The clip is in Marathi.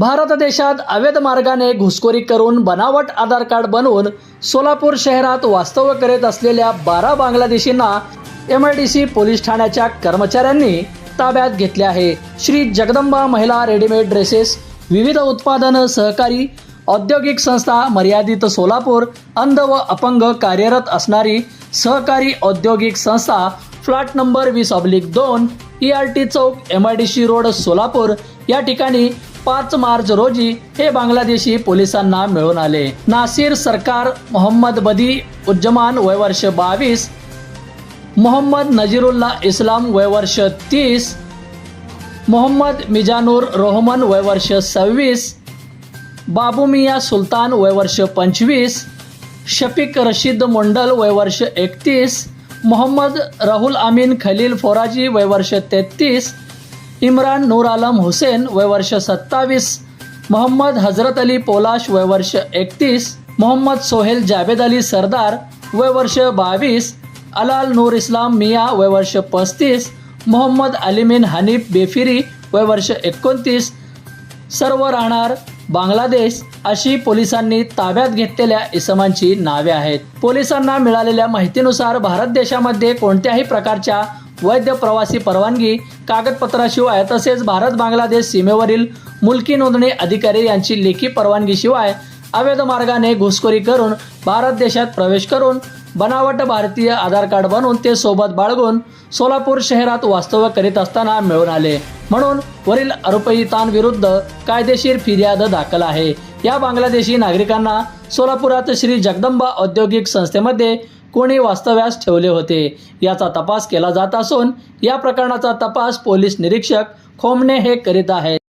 भारत देशात अवैध मार्गाने घुसखोरी करून बनावट आधार कार्ड बनवून सोलापूर शहरात वास्तव्य करीत असलेल्या बारा बांगलादेशींना M I D C police ठाण्याच्या कर्मचाऱ्यांनी ताब्यात घेतले आहे. श्री जगदंबा महिला रेडीमेड ड्रेसेस विविध उत्पादन सहकारी औद्योगिक संस्था मर्यादित सोलापूर अंध व अपंग कार्यरत असणारी सहकारी औद्योगिक संस्था फ्लॅट नंबर वीस ऑब्लिक दोन E R T Chowk M I D C road Solapur या ठिकाणी पाच मार्च रोजी हे बांगलादेशी पोलिसांना मिळून आले. नासिर सरकार मोहम्मद बदी उज्जमान वय वर्ष बावीस मोहम्मद नजीरुल्ला इस्लाम वय वर्ष तीस मोहम्मद मिजानूर रोहमन वय वर्ष सव्वीस बाबू मिया सुलतान वय वर्ष पंचवीस शफीक रशीद मोंडल वय वर्ष एकतीस मोहम्मद राहुल अमीन खलील फोराजी वय वर्ष तेहतीस इम्रान नूर आलम हुसेन वय वर्ष सत्तावीस मोहम्मद हजरत अली पोलाश वय वर्ष एकतीस मोहम्मद सोहेल जावेद अली सरदार वय वर्ष बावीस अलाल नूर इस्लाम मिया वय वर्ष पस्तीस मोहम्मद अलिमिन हनीफ बेफिरी वय वर्ष एकोणतीस सर्व राहणार बांगलादेश अशी पोलिसांनी ताब्यात घेतलेल्या इसमांची नावे आहेत. पोलिसांना मिळालेल्या माहितीनुसार भारत देशामध्ये कोणत्याही प्रकारच्या वैध प्रवासी परवानगी कागदपत्राशिवाय तसेच भारत बांगलादेश सीमेवरील मुलकी नोंदणी अधिकारी यांची लेखी परवानगीशिवाय अवैध मार्गाने घुसखोरी करून भारत देशात प्रवेश करून बनावट भारतीय आधार कार्ड बनवून ते सोबत बाळगून सोलापूर शहरात वास्तव्य करीत असताना मिळून आले. म्हणून वरील आरोपितांविरुद्ध कायदेशीर फिर्याद दाखल आहे. या बांगलादेशी नागरिकांना सोलापुरात श्री जगदंबा औद्योगिक संस्थेमध्ये कोणी वास्तव्यास ठेवले होते? याचा तपास केला जात असून या प्रकरणाचा तपास पोलीस निरीक्षक खोमणे हे करीत आहेत.